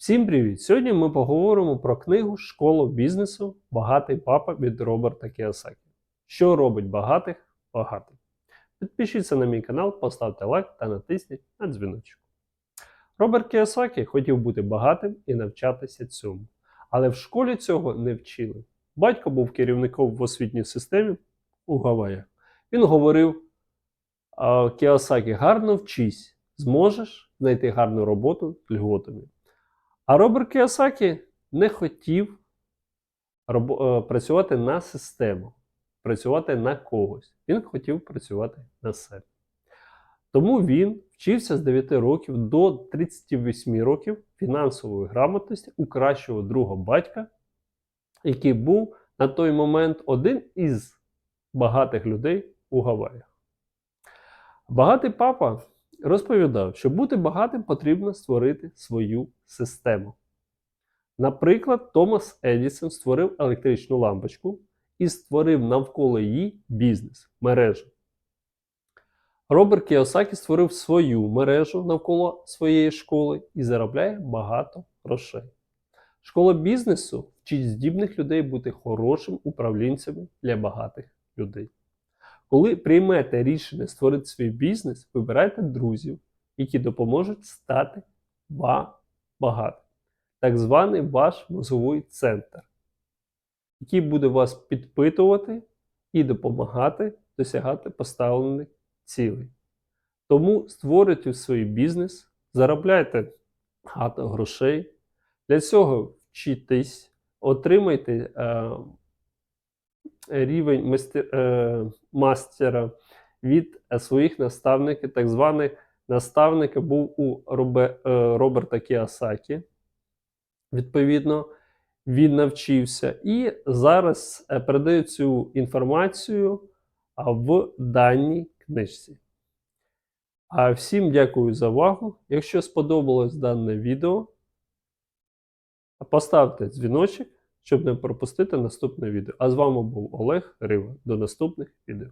Всім привіт! Сьогодні ми поговоримо про книгу Школа бізнесу Багатий папа від Роберта Кіосакі. Що робить багатих багатим? Підпишіться на мій канал, поставте лайк та натисніть на дзвіночок. Роберт Кіосакі хотів бути багатим і навчатися цьому, але в школі цього не вчили. Батько був керівником в освітній системі у Гаваях. Він говорив: Кіосакі, гарно вчись, зможеш знайти гарну роботу льготами. А Роберт Кіосакі не хотів е, працювати на систему, працювати на когось. Він хотів працювати на себе. Тому він вчився з 9 років до 38 років фінансової грамотності у кращого друга батька, який був на той момент один із багатих людей у Гаваях. Багатий папа розповідав, що бути багатим потрібно створити свою систему. Наприклад, Томас Едісон створив електричну лампочку і створив навколо її бізнес, мережу. Роберт Кіосакі створив свою мережу навколо своєї школи і заробляє багато грошей. Школа бізнесу вчить здібних людей бути хорошими управлінцями для багатих людей. Коли приймете рішення створити свій бізнес, вибирайте друзів, які допоможуть стати вам багатим. Так званий ваш мозговий центр, який буде вас підпитувати і допомагати досягати поставлених цілей. Тому створюйте свій бізнес, заробляйте багато грошей. Для цього вчитесь, отримайте е, рівень мастер, е, мастера від своїх наставників. Так званий наставник був у Робе, е, Роберта Кіосакі. Відповідно, він навчився і зараз е, передає цю інформацію в даній книжці. А всім дякую за увагу. Якщо сподобалось дане відео, поставте дзвіночок, щоб не пропустити наступне відео. А з вами був Олег Рива. До наступних відео.